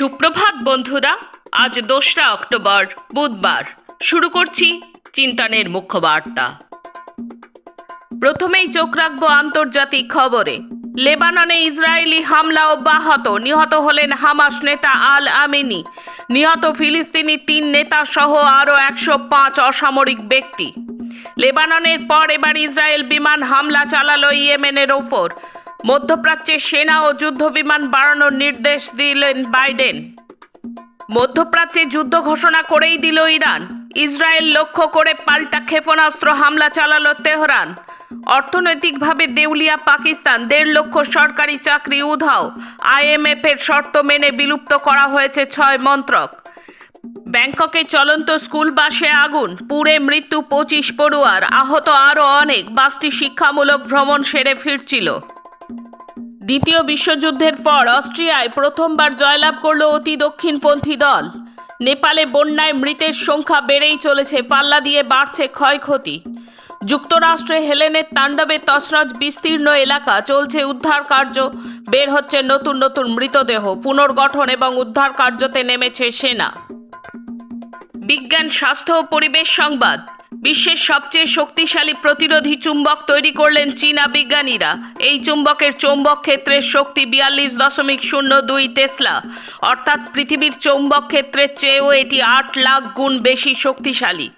সুপ্রভাত বন্ধুরা, আজ দোসরা অক্টোবর, বুধবার। শুরু করছি চিন্তনের মুখ্য বার্তা প্রথমেই চোখ রাখব আন্তর্জাতিক খবরে। লেবাননে ইসরায়েলি হামলা অব্যাহত, নিহত হলেন হামাস নেতা আল আমিনি। নিহত ফিলিস্তিনি তিন নেতা সহ আরও একশো পাঁচ অসামরিক ব্যক্তি। লেবাননের পর এবার ইসরায়েল বিমান হামলা চালালো ইয়েমেনের ওপর। মধ্যপ্রাচ্যে সেনা ও যুদ্ধ বিমান বাড়ানোর নির্দেশ দিলেন বাইডেন। মধ্যপ্রাচ্যে যুদ্ধ ঘোষণা করেই দিল ইরান। ইসরায়েল লক্ষ্য করে পাল্টা ক্ষেপণাস্ত্র হামলা চালালো তেহরান। অর্থনৈতিকভাবে দেউলিয়া পাকিস্তান, দেড় লক্ষ সরকারি চাকরি উধাও। আইএমএফ এর শর্ত মেনে বিলুপ্ত করা হয়েছে ছয় মন্ত্রক। ব্যাংককে চলন্ত স্কুল বাসে আগুন, পুড়ে মৃত্যু পঁচিশ পড়ুয়ার, আহত আরও অনেক। বাসটি শিক্ষামূলক ভ্রমণ সেরে ফিরছিল। দ্বিতীয় বিশ্বযুদ্ধের পর অস্ট্রিয়ায় প্রথমবার জয়লাভ করল অতি দক্ষিণপন্থী দল। নেপালে বন্যায় মৃতের সংখ্যা বেড়েই চলেছে, পাল্লা দিয়ে বাড়ছে ক্ষয়ক্ষতি। যুক্তরাষ্ট্রে হেলেনের তাণ্ডবে তছনছ বিস্তীর্ণ এলাকা, চলছে উদ্ধার কার্য, বের হচ্ছে নতুন নতুন মৃতদেহ, পুনর্গঠন এবং উদ্ধার কার্যতে নেমেছে সেনা। বিজ্ঞান, স্বাস্থ্য ও পরিবেশ সংবাদ। বিশ্বের সবচেয়ে শক্তিশালী প্রতিরোধী চুম্বক তৈরি করলেন চীনা বিজ্ঞানীরা। এই চুম্বকের চৌম্বক ক্ষেত্রের শক্তি বিয়াল্লিশ দশমিক শূন্য দুই টেসলা। অর্থাৎ পৃথিবীর চৌম্বক ক্ষেত্রের চেয়েও এটি আট লাখ গুণ বেশি শক্তিশালী।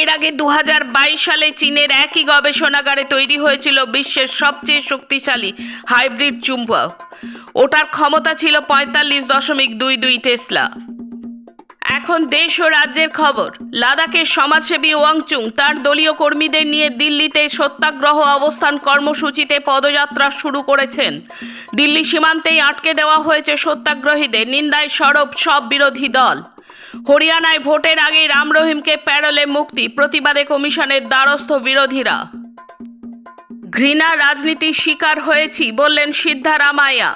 এর আগে দু হাজার বাইশ সালে চীনের একই গবেষণাগারে তৈরি হয়েছিল বিশ্বের সবচেয়ে শক্তিশালী হাইব্রিড চুম্বক। ওটার ক্ষমতা ছিল পঁয়তাল্লিশ দশমিক দুই দুই টেসলা। এখন দেশ ও রাজ্যের খবর। লাদাখের সমাজসেবী ওয়াংচুং তার দলীয় কর্মীদের নিয়ে দিল্লিতে সত্যাগ্রহ অবস্থান কর্মসূচিতে পদযাত্রা শুরু করেছেন। দিল্লি সীমান্তেই আটকে দেওয়া হয়েছে সত্যাগ্রহীদের নিন্দায় সরব সব বিরোধী দল। হরিয়ানায় ভোটের আগেই রাম রহিমকে প্যারোলে মুক্তি, প্রতিবাদে কমিশনের দ্বারস্থ বিরোধীরা। ঘৃণা রাজনীতির শিকার হয়েছি, বললেন সিদ্ধারামাইয়া।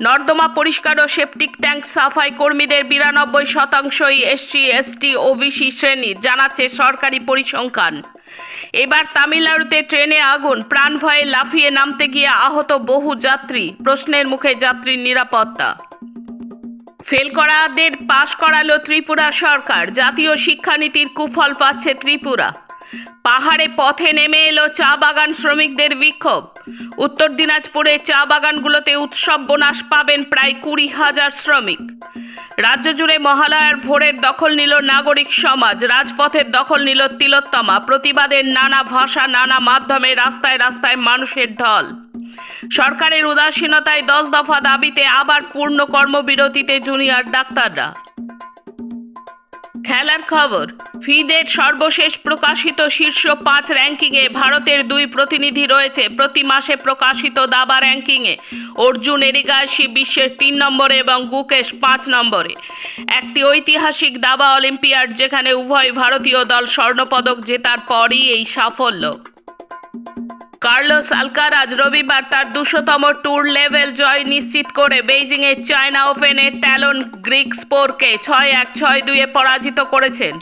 নর্দমা পরিষ্কার ও সেপটিক ট্যাঙ্ক সাফাই কর্মীদের বিরানব্বই শতাংশই এসসি, এসটি ওবিসি শ্রেণির জানাচ্ছে সরকারি পরিসংখ্যান। এবার তামিলনাড়ুতে ট্রেনে আগুন, প্রাণ ভয়ে লাফিয়ে নামতে গিয়ে আহত বহু যাত্রী, প্রশ্নের মুখে যাত্রীর নিরাপত্তা। ফেল করাদের পাশ করালো ত্রিপুরা সরকার, জাতীয় শিক্ষানীতির কুফল পাচ্ছে ত্রিপুরা। পাহাড়ে পথে নেমে এলো চা বাগান শ্রমিকদের বিক্ষোভ। উত্তর দিনাজপুরে চা বাগানগুলোতে উৎসব বোনাস পাবেন প্রায় কুড়ি হাজার শ্রমিক। রাজ্য জুড়ে মহালয়ার ভোরের দখল নিল নাগরিক সমাজ, রাজপথের দখল নিল তিলোত্তমা। প্রতিবাদের নানা ভাষা, নানা মাধ্যমে রাস্তায় রাস্তায় মানুষের ঢল। সরকারের উদাসীনতায় দশ দফা দাবিতে আবার পূর্ণ কর্মবিরতিতে জুনিয়র ডাক্তাররা। খেলার খবর। ফিদের সর্বশেষ প্রকাশিত শীর্ষ পাঁচ র্যাঙ্কিংয়ে ভারতের দুই প্রতিনিধি রয়েছে প্রতি মাসে প্রকাশিত দাবা র্যাঙ্কিংয়ে। অর্জুন এরিগাসি বিশ্বের তিন নম্বরে এবং গুকেশ পাঁচ নম্বরে। একটি ঐতিহাসিক দাবা অলিম্পিয়াড যেখানে উভয় ভারতীয় দল স্বর্ণপদক জেতার পরই এই সাফল্য। কার্লোস আলকারাজ রবিবার তার দুশোতম ট্যুর লেভেল জয় নিশ্চিত করে বেইজিংয়ে চায়না ওপেনে ট্যালন গ্রিক স্পোরকে ছয় এক, ছয় দুইয়ে পরাজিত করেছেন।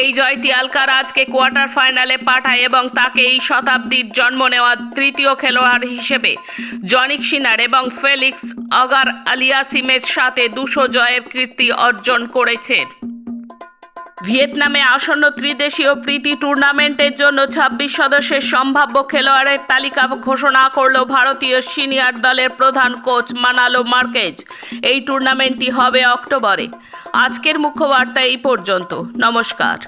এই জয়টি আলকারাজকে কোয়ার্টার ফাইনালে পাঠায় এবং তাকে এই শতাব্দীর জন্ম নেওয়া তৃতীয় খেলোয়াড় হিসেবে জনিক সিনার এবং ফেলিক্স অগার আলিয়াসিমের সাথে দুশো জয়ের কীর্তি অর্জন করেছেন। ভিয়েতনামে আসন্ন ত্রিদেশীয় প্রীতি টুর্নামেন্টের জন্য ছাব্বিশ সদস্যের সম্ভাব্য খেলোয়াড়ের তালিকা ঘোষণা করল ভারতীয় সিনিয়র দলের প্রধান কোচ মানালো মার্কেজ। এই টুর্নামেন্টটি হবে অক্টোবরে। আজকের মুখ্য বার্তা এই পর্যন্ত। নমস্কার।